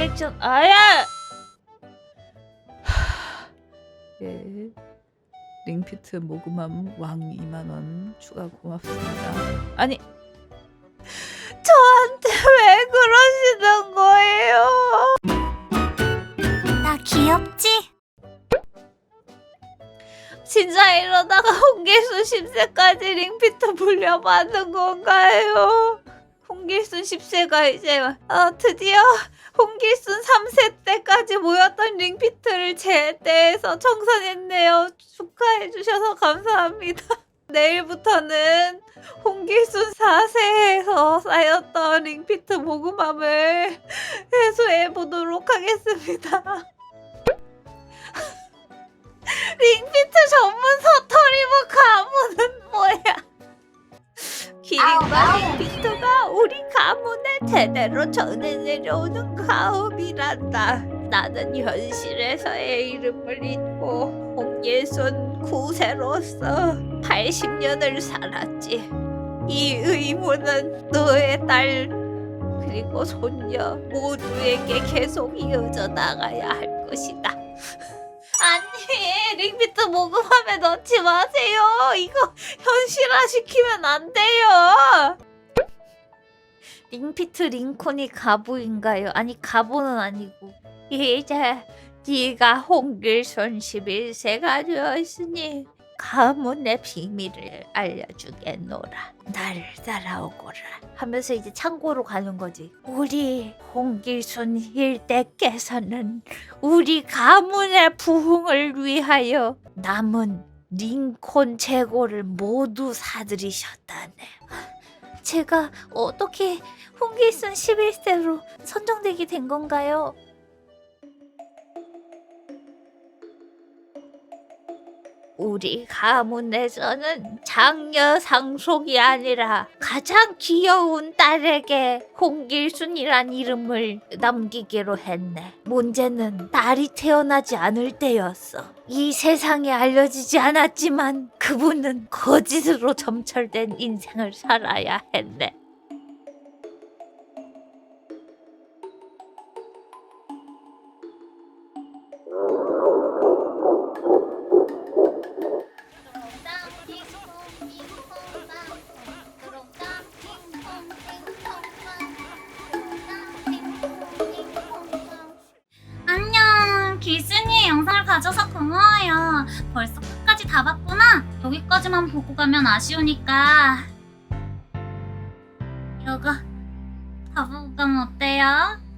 리액션 아야. 예. 링피트 모금함 왕 2만 원 추가 고맙습니다. 아니 저한테 왜 그러시는 거예요? 나 귀엽지? 진짜 이러다가 홍길순 10세까지 링피트 물려받는 건가요? 홍길순 10세가 이제 어, 드디어 홍길순 3세 때까지 모였던 링피트를 제때에서 청산했네요. 축하해 주셔서 감사합니다. 내일부터는 홍길순 4세에서 쌓였던 링피트 모금함을 회수해 보도록 하겠습니다. 링피트 전문 서터리브 가문은 뭐야? 기린과 링피트가 우리 가문에 대대로 전해 내려오는 가업이란다. 나는 현실에서의 이름을 잊고 홍예순 9세로서 80년을 살았지. 이 의무는 너의 딸 그리고 손녀 모두에게 계속 이어져 나가야 할 것이다. 아니 링피트 모금함에 넣지 마세요. 이거 현실화 시키면 안 돼요. 링피트 링콘이 가부인가요? 아니 가부는 아니고 이제 네가 홍길 손 11세가 되었으니 가문의 비밀을 알려주겠노라. 나를 따라오거라. 하면서 이제 창고로 가는 거지. 우리 홍길손 일대께서는 우리 가문의 부흥을 위하여 남은 링콘 재고를 모두 사들이셨다네. 제가 어떻게 홍길순 11세로 선정되게 된 건가요? 우리 가문에서는 장녀 상속이 아니라 가장 귀여운 딸에게 홍길순이란 이름을 남기기로 했네. 문제는 딸이 태어나지 않을 때였어. 이 세상에 알려지지 않았지만 그분은 거짓으로 점철된 인생을 살아야 했네. 영상을 가져서 고마워요. 벌써 끝까지 다 봤구나. 여기까지만 보고 가면 아쉬우니까. 여거, 다 보고 가면 어때요?